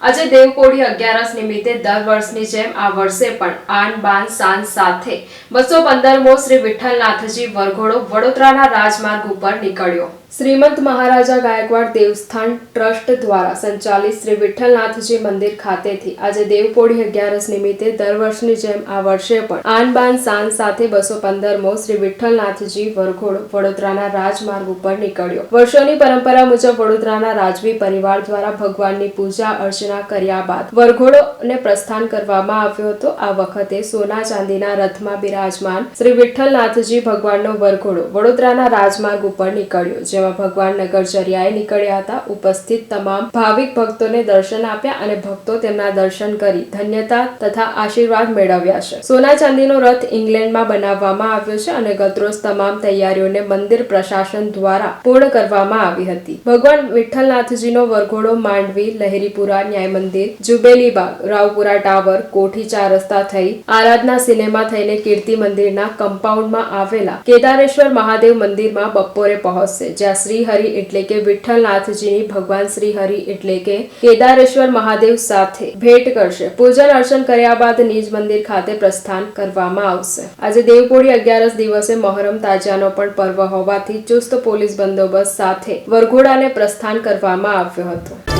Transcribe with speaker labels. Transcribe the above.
Speaker 1: આજે દેવકોડી અગિયારસ નિમિત્તે દર વર્ષની જેમ આ વર્ષે પણ આન બાન શાન સાથે બસો પંદરમો શ્રી વિઠ્ઠલનાથજી વરઘોડો વડોદરાના રાજમાર્ગ ઉપર નીકળ્યો. શ્રીમંત મહારાજા ગાયકવાડ દેવસ્થાન ટ્રસ્ટ દ્વારા સંચાલિત શ્રી વિઠ્ઠલનાથજી મંદિર ખાતેથી આજે દેવકોડી અગિયારસ નિમિત્તે દર વર્ષની જેમ આ વર્ષે પણ આન બાન શાન સાથે બસો પંદરમો શ્રી વિઠ્ઠલનાથજી વરઘોડો વડોદરાના રાજમાર્ગ ઉપર નીકળ્યો. વર્ષોની પરંપરા મુજબ વડોદરાના રાજવી પરિવાર દ્વારા ભગવાનની પૂજા અર્ચના કર્યા બાદ વરઘોડોને પ્રસ્થાન કરવામાં આવ્યો હતો. આ વખતે સોના ચાંદીના રથમાં બિરાજમાન શ્રી વિઠ્ઠલનાથજી ભગવાનનો વરઘોડો વડોદરાના રાજમાર્ગ ઉપર નીકળ્યો, જેમાં ભગવાન નગરચર્યાએ નીકળ્યા હતા. ઉપસ્થિત તમામ ભાવિક ભક્તોને દર્શન આપ્યા અને ભક્તો તેમના દર્શન કરી ધન્યતા તથા આશીર્વાદ મેળવ્યા છે. સોના ચાંદીનો રથ ઇંગ્લેન્ડમાં બનાવવામાં આવ્યો છે અને ગતરોજ તમામ તૈયારીઓને મંદિર પ્રશાસન દ્વારા પૂર્ણ કરવામાં આવી હતી. ભગવાન વિઠ્ઠલનાથજીનો વરઘોડો માંડવી, લહેરીપુરા ન્યાય મંદિર જુબેલીબાગ રાવપુરા ટાવર, કોઠી રસ્તા થઈ, આરાધના સિનેમા થઈને કીર્તિ મંદિરના કમ્પાઉન્ડમાં આવેલા કેદારેશ્વર મહાદેવ મંદિરમાં બપોરે પહોંચશે, જ્યાં શ્રી હરિ એટલે કે વિઠ્ઠલનાથજીની ભગવાન શ્રી હરિ એટલે કે કેદારેશ્વર મહાદેવ સાથે ભેટ કરશે. પૂજન અર્ચન કર્યા બાદ નિજ મંદિર ખાતે પ્રસ્થાન કરવામાં આવશે. આજે દેવપોળી અગિયારસ દિવસે મહોરમ તાજાનો પણ પર્વ હોવાથી ચુસ્ત પોલીસ બંદોબસ્ત સાથે વરઘોડાને પ્રસ્થાન કરવામાં આવ્યો હતો.